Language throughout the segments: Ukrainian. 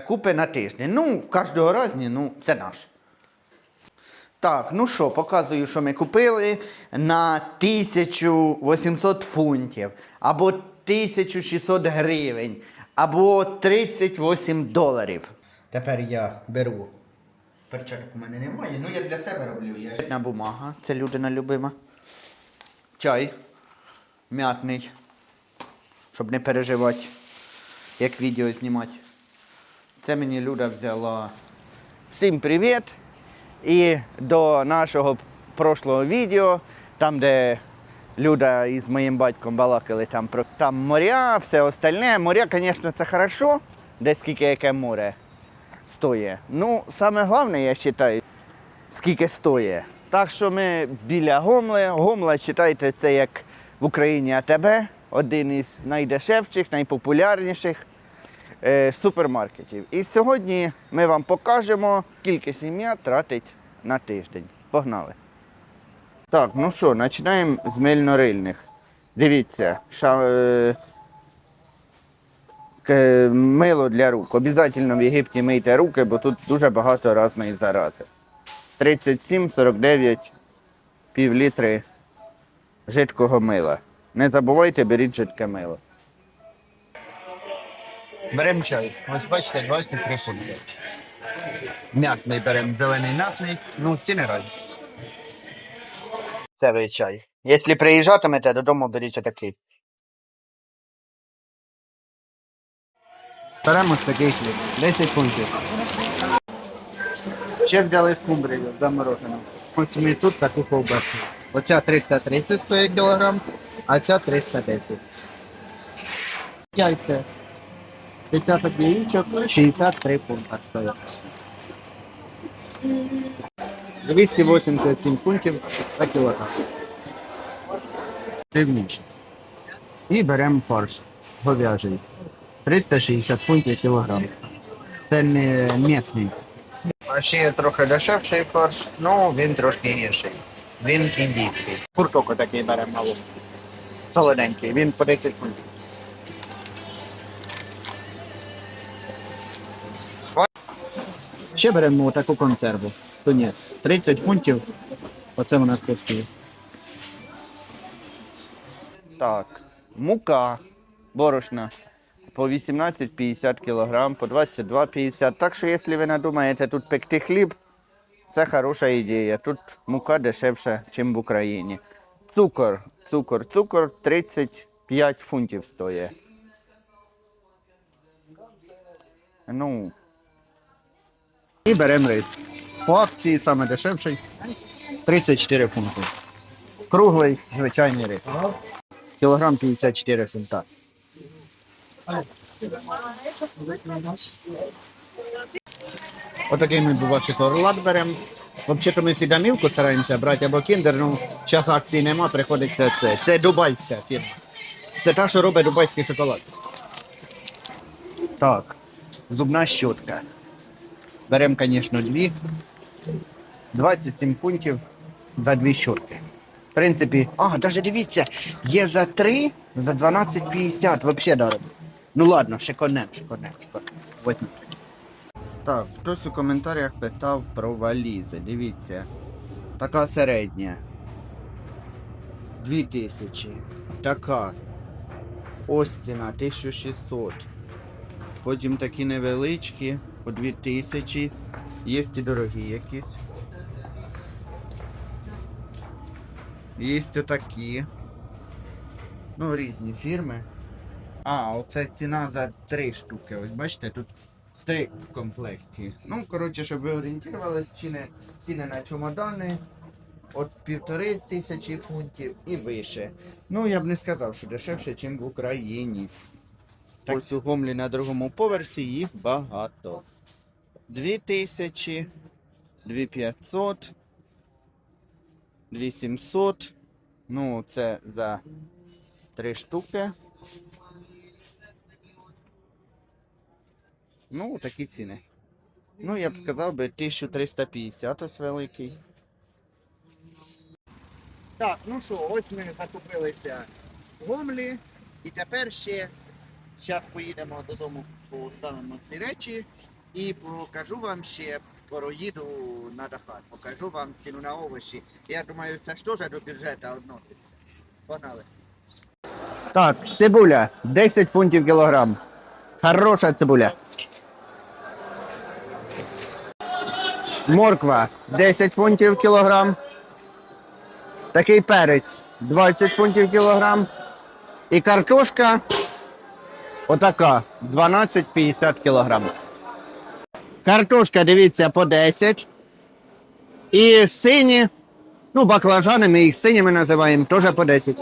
Купи на тиждень. Ну, в кожного разні, ну, це наш. Так, ну що, показую, що ми купили на 1800 фунтів, або 1600 гривень, або 38 доларів. Тепер я беру. Перчаток у мене немає, ну я для себе роблю. Я... Бумага, це людина любима. Чай м'ятний, щоб не переживати, як відео знімати. Це мені Люда взяла. Всім привіт! І до нашого прошлого відео, там, де Люда із моїм батьком балакали там про там моря, все остальне. Моря, звісно, це хорошо, де скільки яке море стоїть. Ну, саме головне, я вважаю, скільки стоїть. Так що ми біля Гомли. Гомла, вважайте, це як в Україні АТБ, один із найдешевших, найпопулярніших супермаркетів. І сьогодні ми вам покажемо, скільки сім'я тратить на тиждень. Погнали! Так, ну що, починаємо з мильнорильних. Дивіться, ша, е, мило для рук. Обязательно в Єгипті мийте руки, бо тут дуже багато різної зарази. 37, 49, пів літри жидкого мила. Не забувайте, беріть жидке мило. Беремо чай. Ось бачите, 23 фунти. М'ятний беремо, зелений м'ятний, ну ціни разні. Це ви чай. Якщо приїжджатимете, додому беріть отакий. Беремо ось такий хліб, 10 фунтів. Ще взяли скумбрію заморожену. Ось ми тут таку ковбасу. Оця 330 стоїть кілограм, а ця 310. Яйця. 50 яєчок, 63 фунта стоїть. 287 фунтів за кілограм. Дрібніше. І беремо фарш говяжий. 360 фунтів кілограм. Це не місний. А ще є трохи дешевший фарш, ну він трошки гірший. Він індійський. Курток такий беремо малу. Солоденький, він по 10 фунтів. Ще беремо таку консерву. Тунець. 30 фунтів. Оце вона коштує. Так, мука борошна по 18,50 кг, по 22,50 Так що, якщо ви надумаєте тут пекти хліб, це хороша ідея. Тут мука дешевша, ніж в Україні. Цукор, цукор, цукор 35 фунтів стоїть. Ну, І беремо рис. По акції саме дешевший. 34 фунти. Круглий, звичайний рис. Кілограм 54 фунта. Отакий ми бува шоколад беремо. Взагалі ми всі мілку стараємося брати або кіндер, ну зараз акції нема, приходиться це. Це дубайська фірма. Це та, що робить дубайський шоколад. Так, зубна щотка. Беремо, звісно, дві. 27 фунтів за дві щотки. В принципі, а, навіть дивіться, є за 3, за 12,50, взагалі дорого. Ну ладно, шиконем, шиконем, шиконем. Возьмемо. Так, хтось у коментарях питав про валізи. Дивіться. Така середня. 2000. Така. Ось ціна 1600. Потім такі невеличкі по 2000. Є і дорогі якісь. Є отакі. Ну, різні фірми. А, оце ціна за три штуки. Ось бачите, тут три в комплекті. Ну, коротше, щоб ви орієнтувалися, ціни, ціни на чемодани від півтори тисячі фунтів і вище. Ну, я б не сказав, що дешевше, ніж в Україні. Ось у Гомлі на другому поверсі їх багато. Дві тисячі, дві п'ятсот, дві сімсот. Ну, це за три штуки. Ну, такі ціни. Ну, я б сказав би 1350 ось великий. Так, ну що, ось ми закупилися в Гомлі. І тепер ще зараз поїдемо додому, поставимо ці речі І покажу вам ще проїду на Дахар. Покажу вам ціну на овочі. Я думаю, це ж теж до бюджету відноситься. Погнали. Так, цибуля 10 фунтів кілограм. Хороша цибуля. Морква 10 фунтів кілограм. Такий перець 20 фунтів кілограм. І картошка отака 12,50 кілограм. Картошка, дивіться, по 10. І сині, ну, баклажани, ми їх синіми називаємо, теж по 10.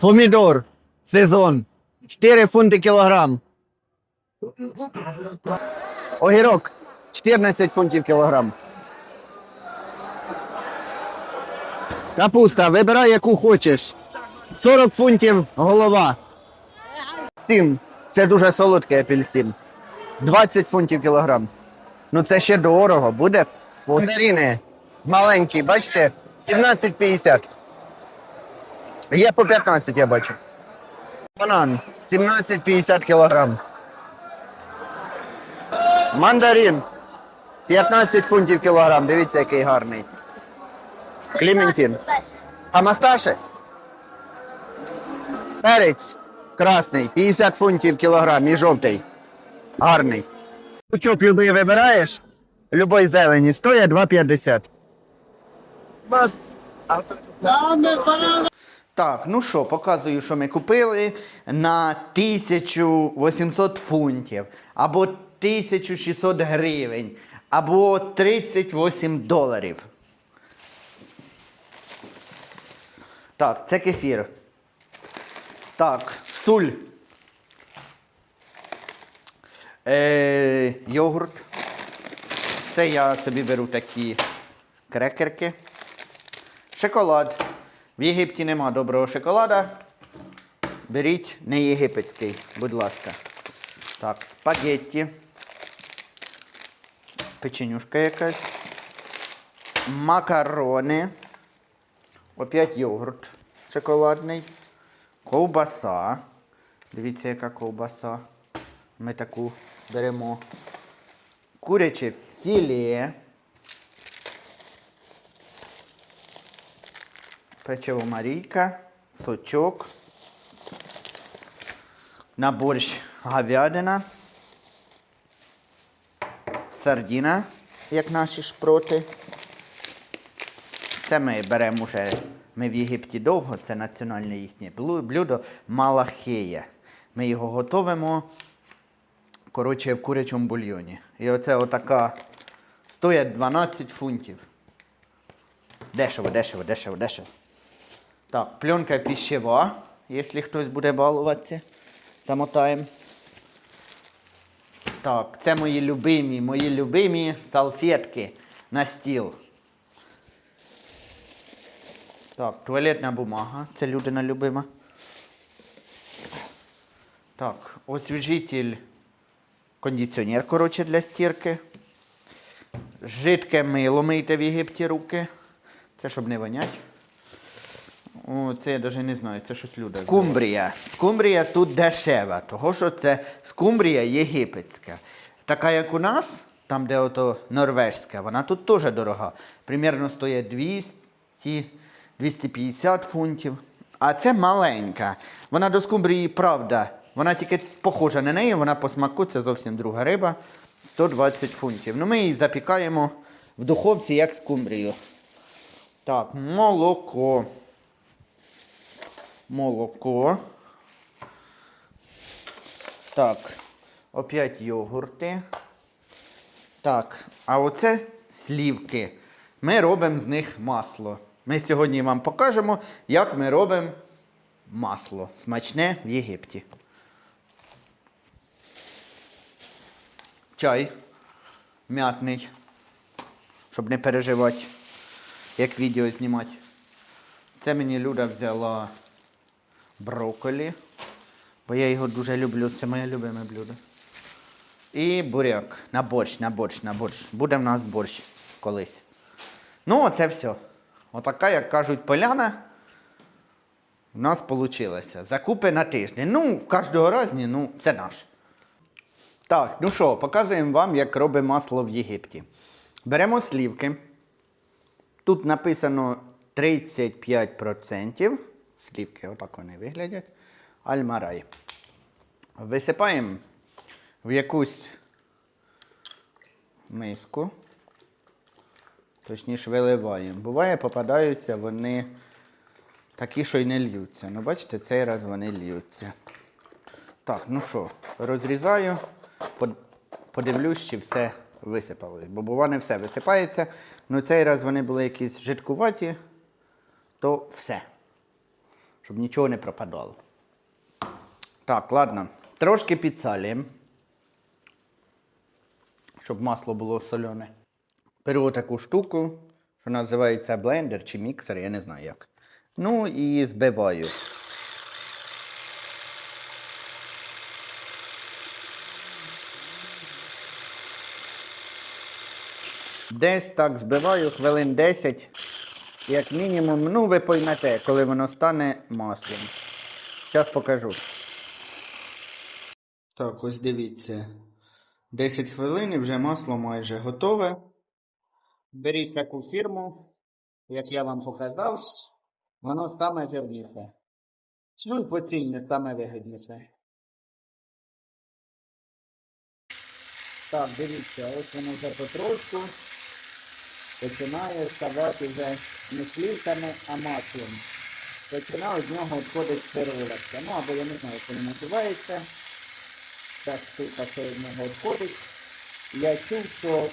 Помідор. Сезон. 4 фунти кілограм. Огірок. 14 фунтів кілограм. Капуста. Вибирай, яку хочеш. 40 фунтів голова. 7. Це дуже солодкий апельсин. 20 фунтів кілограм. Ну це ще дорого буде. Мандарини. Маленькі, бачите? 17,50. Є по 15, я бачу. Банан 17,50 кілограм. Мандарин 15 фунтів кілограм. Дивіться, який гарний. Клементин. А масташи? Перець красний, 50 фунтів кілограм і жовтий. Гарний. Пучок любий вибираєш? Любой зелені стоїть 2,50. Так, ну що, показую, що ми купили на 1800 фунтів, або 1600 гривень, або 38 доларів. Так, це кефір. Так, суль. Е, йогурт. Це я собі беру такі крекерки. Шоколад. В Єгипті нема доброго шоколада. Беріть не єгипетський, будь ласка. Так, спагетті. Печенюшка якась. Макарони. Опять йогурт шоколадний. Ковбаса. Дивіться, яка ковбаса. Ми таку беремо. Куряче філе. Печиво Марійка, сочок. На борщ говядина. Сардіна, як наші шпроти. Це ми беремо вже. Ми в Єгипті довго, це національне їхнє блюдо малахея. Ми його готовимо коротше, в курячому бульйоні. І оце отака стоїть 12 фунтів. Дешево, дешево, дешево, дешево. Так, пленка пищева, якщо хтось буде балуватися. Замотаємо. Так, це мої любимі, мої любимі салфетки на стіл. Так, туалетна бумага. Це людина любима. Так, освіжитель, кондиціонер, коротше, для стірки. Жидке мило мийте в Єгипті руки. Це щоб не вонять. О, це я навіть не знаю, це щось люди. Скумбрія. Скумбрія тут дешева, того що це скумбрія єгипетська. Така, як у нас, там, де ото норвежська, вона тут теж дорога. Примірно стоїть 200, 250 фунтів. А це маленька. Вона до скумбрії, правда, вона тільки похожа на неї, вона по смаку це зовсім друга риба. 120 фунтів. Ну, ми її запікаємо в духовці як скумбрію. Так, молоко. Молоко. Так, опять йогурти. Так, а оце слівки. Ми робимо з них масло. Ми сьогодні вам покажемо, як ми робимо масло смачне в Єгипті. Чай м'ятний, щоб не переживати, як відео знімати. Це мені Люда взяла брокколі, бо я його дуже люблю, це моє любиме блюдо. І буряк на борщ, на борщ, на борщ. Буде в нас борщ колись. Ну, оце все. Отака, як кажуть, поляна. У нас вийшло. Закупи на тиждень. Ну, в кожного разі, ну, це наш. Так, ну що, показуємо вам, як робить масло в Єгипті. Беремо слівки. Тут написано 35%. Слівки, отак вони виглядять. Альмарай. Висипаємо в якусь миску. Точніше, виливаємо. Буває, попадаються вони такі, що й не льються. Ну, бачите, цей раз вони льються. Так, ну що, розрізаю, подивлюсь, чи все висипалось. Бо бува не все висипається. Ну цей раз вони були якісь жидкуваті, то все. Щоб нічого не пропадало. Так, ладно. Трошки підсалюємо. Щоб масло було солене. Беру таку штуку, що називається блендер чи міксер, я не знаю як. Ну і збиваю. Десь так збиваю хвилин 10, як мінімум. Ну, ви поймете, коли воно стане маслом. Зараз покажу. Так, ось дивіться. 10 хвилин і вже масло майже готове. Беріть таку фірму, як я вам показав, воно саме жирніше. Ну, поцільне саме вигідніше. Так, дивіться, ось воно вже потрошку починає ставати вже не слівками, а маслом. Починає з нього відходити сироватка. Ну, або я не знаю, як воно називається. Ця штука, що від нього відходить. Я чув, що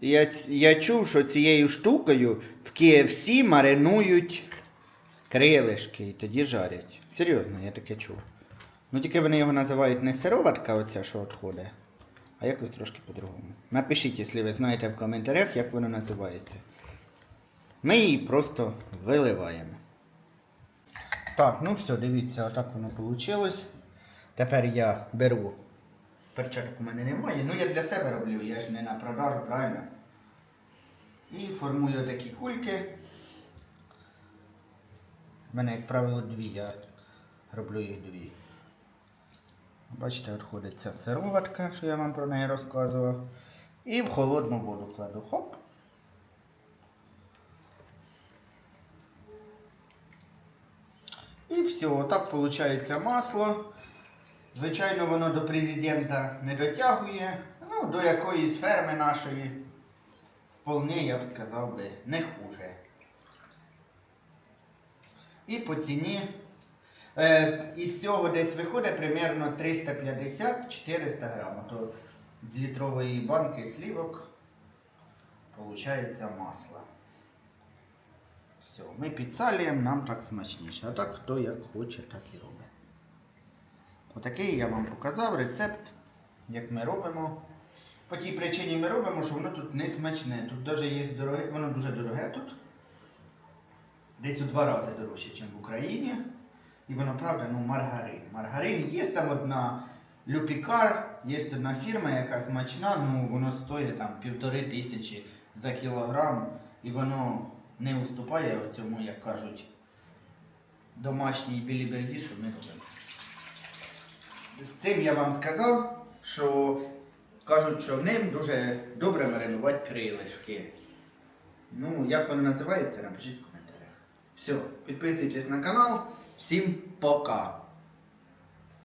Я, я чув, що цією штукою в KFC маринують крилишки і тоді жарять. Серйозно, я таке чув. Ну тільки вони його називають не сироватка, оця, що відходить, а якось трошки по-другому. Напишіть, якщо ви знаєте в коментарях, як воно називається. Ми її просто виливаємо. Так, ну все, дивіться, отак воно вийшло. Тепер я беру. Перчаток у мене немає. Ну я для себе роблю, я ж не на продажу, правильно? І формую такі кульки. У мене, як правило, дві, я роблю їх дві. Бачите, відходить ця сироватка, що я вам про неї розказував. І в холодну воду кладу. Хоп. І все, отак виходить масло. Звичайно, воно до президента не дотягує. Ну, до якоїсь ферми нашої. Вполне, я б сказав би, не хуже. І по ціні. Е, із цього десь виходить примерно 350-400 грам. То з літрової банки слівок виходить масло. Все, ми підсалюємо, нам так смачніше. А так хто як хоче, так і робить. Отакий я вам показав рецепт, як ми робимо. По тій причині ми робимо, що воно тут не смачне. Тут навіть є дороге, воно дуже дороге тут. Десь у два рази дорожче, ніж в Україні. І воно, правда, ну, маргарин. Маргарин є там одна Люпікар, є одна фірма, яка смачна, ну воно стоїть там півтори тисячі за кілограм. І воно не уступає цьому, як кажуть, домашній біліберді, що ми робимо. З цим я вам сказав, що кажуть, що в ним дуже добре маринувати крилишки. Ну, як воно називається, напишіть в коментарях. Все, підписуйтесь на канал. Всім пока!